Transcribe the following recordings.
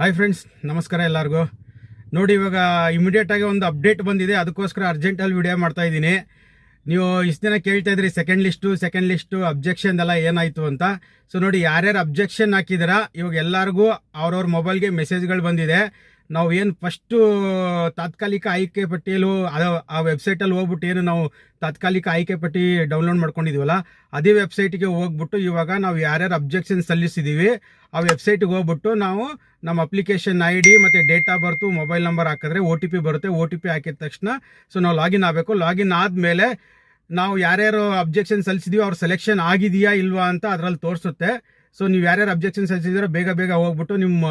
Hi friends ನಮಸ್ಕಾರ ಎಲ್ಲರಿಗೂ. ನೋಡಿ ಇವಾಗ ಇಮಿಡಿಯೇಟಾಗಿ ಒಂದು ಅಪ್ಡೇಟ್ ಬಂದಿದೆ. ಅದಕ್ಕೋಸ್ಕರ ಅರ್ಜೆಂಟಲ್ಲಿ ವಿಡಿಯೋ ಮಾಡ್ತಾ ಇದ್ದೀನಿ. ನೀವು ಇಷ್ಟು ದಿನ ಕೇಳ್ತಾ ಇದ್ರಿ second list second list objection ಎಲ್ಲ ಏನಾಯಿತು ಅಂತ. ಸೊ ನೋಡಿ ಯಾರ್ಯಾರು ಅಬ್ಜೆಕ್ಷನ್ ಹಾಕಿದ್ದೀರಾ ಇವಾಗ ಎಲ್ಲರಿಗೂ ಅವ್ರವ್ರ ಮೊಬೈಲ್ಗೆ ಮೆಸೇಜ್ಗಳು ಬಂದಿದೆ. ನಾವು ಏನು ಫಸ್ಟು ತಾತ್ಕಾಲಿಕ ಆಯ್ಕೆ ಪಟ್ಟಿಯಲ್ಲೂ ಅದು, ಆ ವೆಬ್ಸೈಟಲ್ಲಿ ಹೋಗ್ಬಿಟ್ಟು ಏನು ನಾವು ತಾತ್ಕಾಲಿಕ ಆಯ್ಕೆ ಪಟ್ಟಿ ಡೌನ್ಲೋಡ್ ಮಾಡ್ಕೊಂಡಿದ್ದೀವಲ್ಲ ಅದೇ ವೆಬ್ಸೈಟಿಗೆ ಹೋಗ್ಬಿಟ್ಟು ಇವಾಗ ನಾವು ಯಾರ್ಯಾರು ಅಬ್ಜೆಕ್ಷನ್ ಸಲ್ಲಿಸಿದ್ದೀವಿ ಆ ವೆಬ್ಸೈಟಿಗೆ ಹೋಗ್ಬಿಟ್ಟು ನಾವು ನಮ್ಮ ಅಪ್ಲಿಕೇಶನ್ ಐ ಡಿ ಮತ್ತು date of birth mobile number ಹಾಕಿದ್ರೆ ಒ ಟಿ ಪಿ ಬರುತ್ತೆ ಒ ಟಿ ಪಿ ಹಾಕಿದ ತಕ್ಷಣ ಸೊ ನಾವು ಲಾಗಿನ್ ಆಗಬೇಕು. ಲಾಗಿನ್ ಆದಮೇಲೆ ನಾವು ಯಾರ್ಯಾರು ಅಬ್ಜೆಕ್ಷನ್ ಸಲ್ಲಿಸಿದೀವಿ ಅವ್ರ ಸೆಲೆಕ್ಷನ್ ಆಗಿದೆಯಾ ಇಲ್ವಾ ಅಂತ ಅದರಲ್ಲಿ ತೋರಿಸುತ್ತೆ. ಸೊ ನೀವು ಯಾರ್ಯಾರು ಅಬ್ಜೆಕ್ಷನ್ ಸಲ್ಲಿಸಿದ್ರೆ ಬೇಗ ಬೇಗ ಹೋಗ್ಬಿಟ್ಟು ನಿಮ್ಮ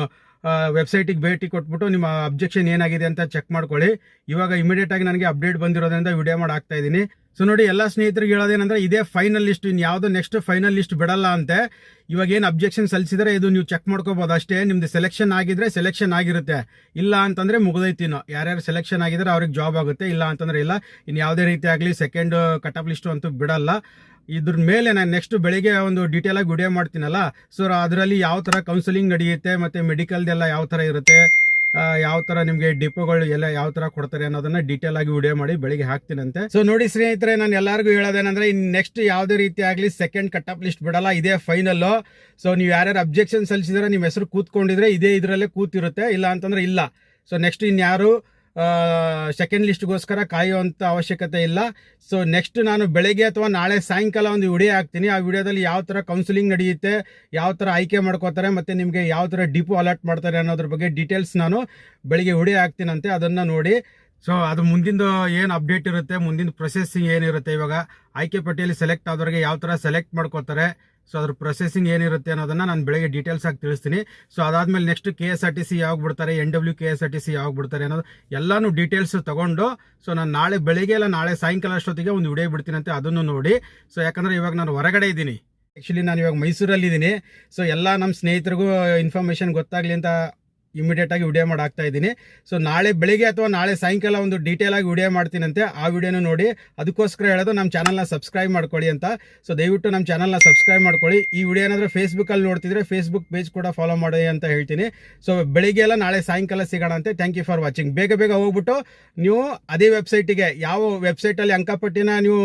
ವೆಬ್ಸೈಟಿಗೆ ಭೇಟಿ ಕೊಟ್ಬಿಟ್ಟು ನಿಮ್ಮ ಅಬ್ಜೆಕ್ಷನ್ ಏನಾಗಿದೆ ಅಂತ ಚೆಕ್ ಮಾಡ್ಕೊಳ್ಳಿ. ಇವಾಗ ಇಮಿಡಿಯೇಟ್ ಆಗಿ ನನಗೆ ಅಪ್ಡೇಟ್ ಬಂದಿರೋದ್ರಿಂದ ವಿಡಿಯೋ ಮಾಡಿ ಹಾಕ್ತಾ ಇದ್ದೀನಿ. ಸೊ ನೋಡಿ, ಎಲ್ಲ ಸ್ನೇಹಿತರಿಗೆ ಹೇಳೋದೇನಂದ್ರೆ, ಇದೇ ಫೈನಲ್ ಲಿಸ್ಟ್ ಇನ್ನು ಯಾವುದು ನೆಕ್ಸ್ಟ್ ಫೈನಲ್ ಲಿಸ್ಟ್ ಬಿಡಲ್ಲ ಅಂತೆ. ಇವಾಗ ಏನು ಅಬ್ಜೆಕ್ಷನ್ ಸಲ್ಲಿಸಿದರೆ, ಇದು ನೀವು ಚೆಕ್ ಮಾಡ್ಕೋಬೋದು ಅಷ್ಟೇ. ನಿಮ್ದು ಸೆಲೆಕ್ಷನ್ ಆಗಿದ್ರೆ ಸೆಲೆಕ್ಷನ್ ಆಗಿರುತ್ತೆ. ಇಲ್ಲ ಅಂತಂದ್ರೆ ಮುಗಿದೈತಿನೋ ಯಾರ್ಯಾರು ಸೆಲೆಕ್ಷನ್ ಆಗಿದ್ರೆ, ಅವ್ರಿಗೆ ಜಾಬ್ ಆಗುತ್ತೆ. ಇಲ್ಲ ಅಂತಂದ್ರೆ ಇಲ್ಲ. ಇನ್ನು ಯಾವುದೇ ರೀತಿ ಆಗಲಿ ಸೆಕೆಂಡ್ ಕಟ್ ಆಫ್ ಲಿಸ್ಟು ಅಂತೂ ಬಿಡಲ್ಲ. ಇದ್ರ ಮೇಲೆ ನಾನು ನೆಕ್ಸ್ಟ್ ಬೆಳಿಗ್ಗೆ ಒಂದು ಡೀಟೇಲ್ ಆಗಿ ವಿಡಿಯೋ ಮಾಡ್ತೀನಲ್ಲ. ಸೊ ಅದರಲ್ಲಿ ಯಾವ ಥರ ಕೌನ್ಸಿಲಿಂಗ್ ನಡೆಯುತ್ತೆ, ಮತ್ತು ಮೆಡಿಕಲ್ದೆಲ್ಲ ಯಾವ ಥರ ಇರುತ್ತೆ ಯಾವ ಥರ ನಿಮಗೆ ಡಿಪೋಗಳು ಎಲ್ಲ ಯಾವ ಥರ ಕೊಡ್ತಾರೆ ಅನ್ನೋದನ್ನ ಡೀಟೇಲ್ ಆಗಿ ವಿಡಿಯೋ ಮಾಡಿ ಬೆಳಿಗ್ಗೆ ಹಾಕ್ತೀನಂತೆ. ಸೊ ನೋಡಿ ಸ್ನೇಹಿತರೆ, ನಾನು ಎಲ್ಲರಿಗೂ ಹೇಳೋದೇನಂದ್ರೆ ಇನ್ನು ನೆಕ್ಸ್ಟ್ ಯಾವುದೇ ರೀತಿ ಆಗಲಿ ಸೆಕೆಂಡ್ ಕಟ್ ಆಫ್ ಲಿಸ್ಟ್ ಬಿಡಲ್ಲ, ಇದೇ ಫೈನಲ್ಲು ಸೊ ನೀವು ಯಾರ್ಯಾರು ಅಬ್ಜೆಕ್ಷನ್ ಸಲ್ಲಿಸಿದ್ರೆ ನಿಮ್ಮ ಹೆಸರು ಕೂತ್ಕೊಂಡಿದ್ರೆ ಇದೇ ಇದರಲ್ಲೇ ಕೂತಿರುತ್ತೆ ಇಲ್ಲ ಅಂತಂದ್ರೆ ಇಲ್ಲ. ಸೊ ನೆಕ್ಸ್ಟ್ ಇನ್ಯಾರು ಸೆಕೆಂಡ್ ಲಿಸ್ಟ್ಗೋಸ್ಕರ ಕಾಯುವಂಥ ಅವಶ್ಯಕತೆ ಇಲ್ಲ. ಸೊ ನೆಕ್ಸ್ಟ್ ನಾನು ಬೆಳಗ್ಗೆ ಅಥವಾ ನಾಳೆ ಸಾಯಂಕಾಲ ಒಂದು ವಿಡಿಯೋ ಹಾಕ್ತೀನಿ. ಆ ವಿಡಿಯೋದಲ್ಲಿ ಯಾವ ಥರ ಕೌನ್ಸಿಲಿಂಗ್ ನಡೆಯುತ್ತೆ, ಯಾವ ಥರ ಆಯ್ಕೆ ಮಾಡ್ಕೋತಾರೆ ಮತ್ತು ನಿಮಗೆ ಯಾವ ಥರ ಡಿಪೋ ಅಲರ್ಟ್ ಮಾಡ್ತಾರೆ ಅನ್ನೋದ್ರ ಬಗ್ಗೆ ಡೀಟೇಲ್ಸ್ ನಾನು ಬೆಳಗ್ಗೆ ವಿಡಿಯೋ ಹಾಕ್ತೀನಂತೆ. ಅದನ್ನು ನೋಡಿ. ಸೊ ಅದು ಮುಂದಿನ ಏನು ಅಪ್ಡೇಟ್ ಇರುತ್ತೆ ಮುಂದಿನ ಪ್ರೊಸೆಸಿಂಗ್ ಏನಿರುತ್ತೆ ಇವಾಗ ಆಯ್ಕೆ ಪಟ್ಟಿಯಲ್ಲಿ ಸೆಲೆಕ್ಟ್ ಆದವ್ರಿಗೆ ಯಾವ ಥರ ಸೆಲೆಕ್ಟ್ ಮಾಡ್ಕೋತಾರೆ ಸೊ ಅದ್ರ ಪ್ರೊಸೆಸಿಂಗ್ ಏನಿರುತ್ತೆ ಅನ್ನೋದನ್ನು ನಾನು ಬೆಳಗ್ಗೆ ಡೀಟೇಲ್ಸ್ ಆಗಿ ತಿಳಿಸ್ತೀನಿ. ಸೊ ಅದಾದಮೇಲೆ next K S R T C ಯಾವಾಗ ಬಿಡ್ತಾರೆ N W K S R T C ಯಾವಾಗ ಬಿಡ್ತಾರೆ ಅನ್ನೋದು ಎಲ್ಲಾನು ಡೀಟೇಲ್ಸ್ ತೊಗೊಂಡು ಸೊ ನಾನು ನಾಳೆ ಬೆಳಿಗ್ಗೆ ಇಲ್ಲ, ನಾಳೆ ಸಾಯಂಕಾಲ ಅಷ್ಟೊತ್ತಿಗೆ ಒಂದು ವಿಡಿಯೋ ಬಿಡ್ತೀನಂತೆ ಅದನ್ನು ನೋಡಿ. ಸೊ ಯಾಕಂದರೆ ಇವಾಗ ನಾನು ಹೊರಗಡೆ ಇದ್ದೀನಿ. ಆ್ಯಕ್ಚುಲಿ ನಾನು ಇವಾಗ ಮೈಸೂರಲ್ಲಿ ಇದ್ದೀನಿ ಸೊ ಎಲ್ಲ ನಮ್ಮ ಸ್ನೇಹಿತರಿಗೂ ಇನ್ಫಾರ್ಮೇಷನ್ ಗೊತ್ತಾಗಲಿ ಅಂತ ಇಮಿಡಿಯೇಟ್ ಆಗಿ ವಿಡಿಯೋ ಮಾಡಿ ಹಾಕ್ತಾ ಇದ್ದೀನಿ. ಸೊ ನಾಳೆ ಬೆಳಿಗ್ಗೆ ಅಥವಾ ನಾಳೆ ಸಾಯಂಕಾಲ ಒಂದು ಡೀಟೇಲ್ ಆಗಿ ವಿಡಿಯೋ ಮಾಡ್ತೀನಂತೆ. ಆ ವಿಡಿಯೋನು ನೋಡಿ, ಅದಕ್ಕೋಸ್ಕರ ಹೇಳೋದು ನಮ್ಮ ಚಾನಲ್ನ ಸಬ್ಸ್ಕ್ರೈಬ್ ಮಾಡ್ಕೊಳ್ಳಿ ಅಂತ. ಸೊ ದಯವಿಟ್ಟು ನಮ್ಮ ಚಾನಲ್ನ ಸಬ್ಸ್ಕ್ರೈಬ್ ಮಾಡ್ಕೊಳ್ಳಿ. ಈ ವಿಡಿಯೋ ಏನಾದರೂ ಫೇಸ್ಬುಕ್ಕಲ್ಲಿ ನೋಡ್ತಿದ್ರೆ ಫೇಸ್ಬುಕ್ ಪೇಜ್ ಕೂಡ ಫಾಲೋ ಮಾಡಿ ಅಂತ ಹೇಳ್ತೀನಿ. ಸೊ ಬೆಳಿಗ್ಗೆ ಎಲ್ಲ ನಾಳೆ ಸಾಯಂಕಾಲ ಸಿಗೋಣ ಅಂತೆ. ಥ್ಯಾಂಕ್ ಯು ಫಾರ್ ವಾಚಿಂಗ್ ಬೇಗ ಬೇಗ ಹೋಗ್ಬಿಟ್ಟು ನೀವು ಅದೇ ವೆಬ್ಸೈಟಿಗೆ ಯಾವ ವೆಬ್ಸೈಟಲ್ಲಿ ಅಂಕಪಟ್ಟಿನ ನೀವು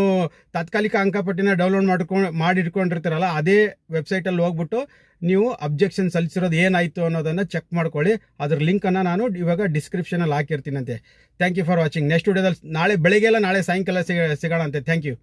ತಾತ್ಕಾಲಿಕ ಅಂಕಪಟ್ಟಿನ ಡೌನ್ಲೋಡ್ ಮಾಡ್ಕೊಂಡು ಮಾಡಿ ಇಟ್ಕೊಂಡಿರ್ತೀರಲ್ಲ ಅದೇ ವೆಬ್ಸೈಟಲ್ಲಿ ಹೋಗ್ಬಿಟ್ಟು ನೀವು ಅಬ್ಜೆಕ್ಷನ್ ಸಲ್ಲಿಸಿರೋದು ಏನಾಯಿತು ಅನ್ನೋದನ್ನು ಚೆಕ್ ಮಾಡ್ಕೊಳ್ಳಿ. ಅದ್ರ ಲಿಂಕನ್ನು ನಾನು ಇವಾಗ ಡಿಸ್ಕ್ರಿಪ್ಷನಲ್ಲಿ ಹಾಕಿರ್ತೀನಂತೆ. Thank you for watching next ವಿಡಿಯೋದಲ್ಲಿ ನಾಳೆ ಬೆಳಿಗ್ಗೆ ಎಲ್ಲ ನಾಳೆ ಸಾಯಂಕಾಲ ಸಿಗ, ಸಿಗೋಣ ಅಂತೆ. Thank you